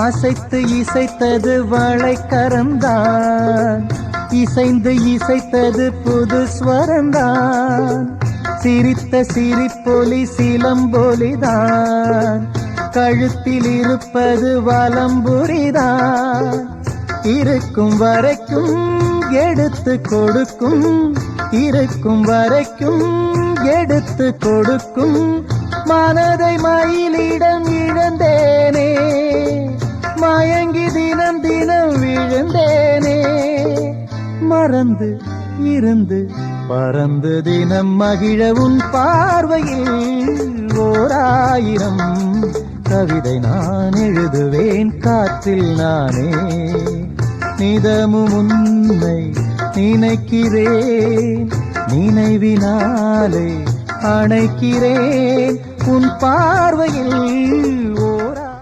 அசைத்து இசைத்தது வளைக்கரந்தான் இசைந்து இசைத்தது புது ஸ்வரந்தான். சிரித்த சிரிப்பொலி சிலம்பொலிதான். கழுத்தில் இருப்பது வலம்புரிதான். இருக்கும் வரைக்கும் எடுத்து கொடுக்கும். இருக்கும் வரைக்கும் எடுத்து கொடுக்கும். மனதை மயிலிட மறந்து இருந்து பறந்து தினம் மகிழவும் பார்வையில் ஓராயிரம் கவிதை நான் எழுதுவேன். காற்றில் நானே நிதமும் உன்னை நினைக்கிறேன். நினைவினாலே அணைக்கிறேன். உன் பார்வையில்